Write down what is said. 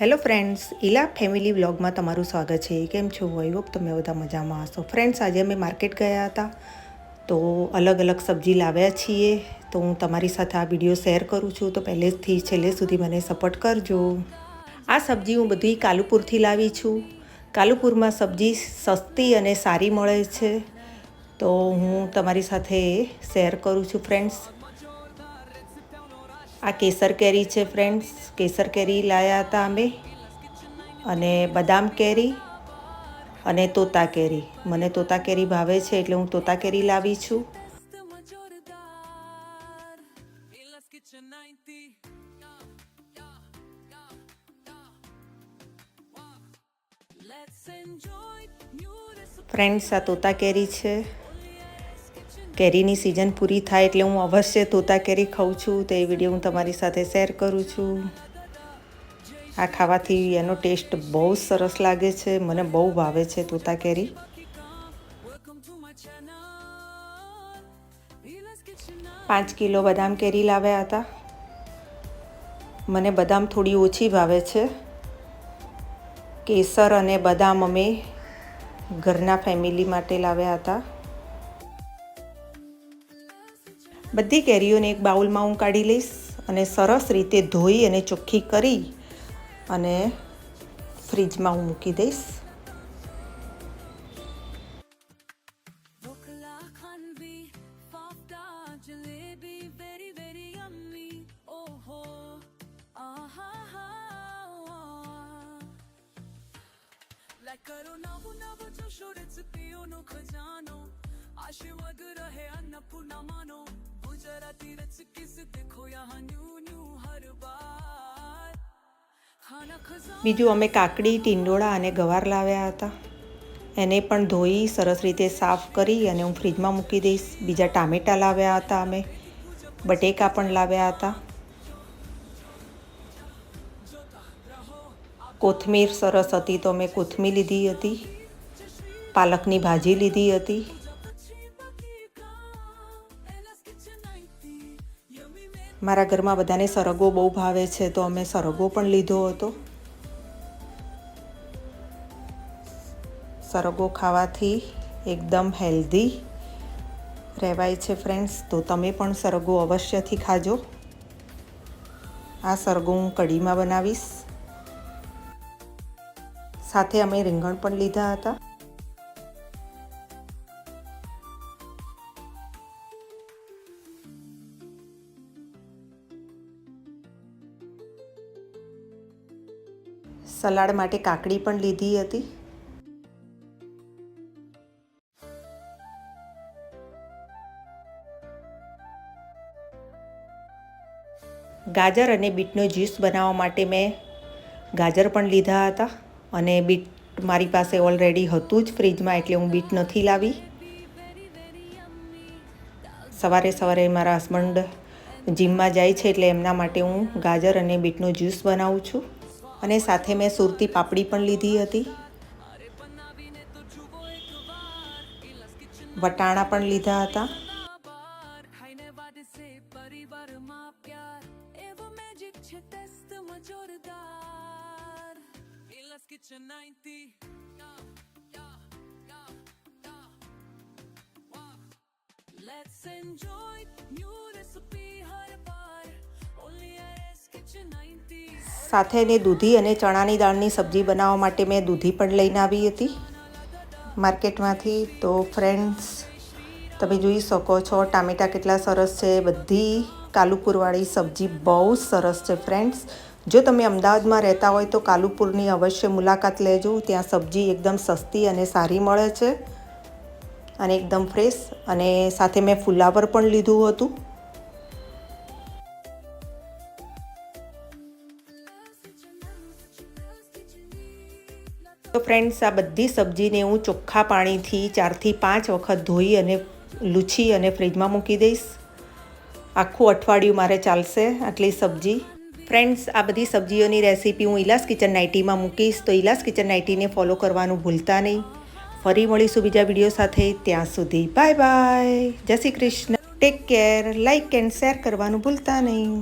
Hello friends Ila family વ્લોગમાં તમારું સ્વાગત છે. કેમ છો? હોપ તમે બધા મજામાં. હશો ફ્રેન્ડ્સ આજે અમે માર્કેટ ગયા હતા. તો અલગ અલગ સબ્જી લાવ્યા છીએ. તો હું તમારી સાથે આ વીડિયો શેર કરું છું. તો પહેલેથી છેલ્લે સુધી મને સપોર્ટ કરજો. આ સબ્જી હું બધી કાલુપુરથી લાવી છું. કાલુપુરમાં સબ્જી સસ્તી અને સારી મળે છે. તો હું તમારી સાથે શેર કરું છું ફ્રેન્ડ્સ આ કેસર કેરી છે ફ્રેન્ડ્સ કેસર કેરી લાવ્યા હતા અમે. અને બદામ કેરી અને તોતા કેરી. મને તોતા કેરી ભાવે છે એટલે હું તોતા કેરી લાવી છું. ફ્રેન્ડ્સ આ તોતા કેરી છે. કેરીની સિઝન પૂરી થાય એટલે હું અવશ્ય તોતા કેરી ખાઉં છું. તે વીડિયો હું તમારી સાથે શેર કરું છું. આ ખાવાથી એનો ટેસ્ટ બહુ સરસ લાગે છે. મને બહુ ભાવે છે તોતા કેરી પાંચ કિલો બદામ કેરી લાવ્યા હતા. મને બદામ થોડી ઓછી ભાવે છે. કેસર અને બદામ અમે ઘરના ફેમિલી માટે લાવ્યા હતા. બધી કેરીઓને એક બાઉલમાં હું કાઢી લઈશ અને સરસ રીતે ધોઈ અને ચોખ્ખી કરી અને ફ્રીજમાં હું મૂકી દઈશ. કરો નવું નવું જોશો રેસિપીઓનો ખજાનો. આશીર્વાદ રહે અન્નપૂર્ણા માનો ગુજરાતી રેસિપીઝ દેખો યહાં ન્યू न्यू हर बार ખાના ખજાનો બીજું અમે કાકડી ટીંડોળા અને ગવાર લાવ્યા હતા એને પણ ધોઈ સરસ રીતે સાફ કરી અને હું ફ્રીજમાં મૂકી દઈશ બીજા ટામેટાં લાવ્યા હતા અમે બટેકા પણ લાવ્યા હતા કોથમીર સરસ હતી તો મેં કોથમીર લીધી હતી પાલકની ભાજી લીધી હતી મારા ઘરમાં બધાને સરગવો બહુ ભાવે છે, તો અમે સરગવો પણ લીધો હતો. સરગવો ખાવાથી એકદમ હેલ્ધી રહેવાય છે ફ્રેન્ડ્સ, તો તમે પણ સરગવો અવશ્યથી ખાજો. આ સરગો હું કઢીમાં બનાવીશ. સાથે અમે રીંગણ પણ લીધા હતા. સલાડ માટે કાકડી પણ લીધી હતી. ગાજર અને બીટનો જ્યુસ બનાવવા માટે મેં ગાજર પણ લીધા હતા અને બીટ મારી પાસે ઓલરેડી હતું જ ફ્રીજમાં એટલે હું બીટ નથી લાવી. સવારે સવારે મારા હસબન્ડ જીમમાં જાય છે એટલે એમના માટે હું ગાજર અને બીટનો જ્યુસ બનાવું છું. અને સાથે મેં સુરતી પાપડી પણ લીધી હતી. વટાણા પણ લીધા હતા. ખાઈને બાદ સે પરિવારમાં સાથે એને દૂધી અને ચણાની દાળની સબ્જી બનાવવા માટે મેં દૂધી પણ લઈને આવી હતી. માર્કેટમાંથી તો ફ્રેન્ડ્સ, તમે જોઈ શકો છો ટામેટાં કેટલા સરસ છે, બધી કાલુપુરવાળી સબ્જી બહુ સરસ છે ફ્રેન્ડ્સ. જો તમે અમદાવાદમાં રહેતા હોય તો કાલુપુરની અવશ્ય મુલાકાત લેજો, ત્યાં સબ્જી એકદમ સસ્તી અને સારી મળે છે અને એકદમ ફ્રેશ અને સાથે મેં ફુલાવર પણ લીધું હતું. ફ્રેન્ડ્સ આ બધી સબ્જીને હું ચોખ્ખા પાણીથી ચારથી પાંચ વખત ધોઈ અને લૂછી અને ફ્રીજમાં મૂકી દઈશ. આખું અઠવાડિયું મારે ચાલશે આટલી સબ્જી. ફ્રેન્ડ્સ આ બધી સબ્જીઓની રેસીપી હું ઇલાસ કિચન નાઇટીમાં મૂકીશ, તો ઇલાસ કિચન નાઇટીને ફોલો કરવાનું ભૂલતા નહીં. ફરી મળીશું બીજા વીડિયો સાથે. ત્યાં સુધી બાય બાય જય Shri Krishna. Take care like and share કરવાનું ભૂલતા નહીં.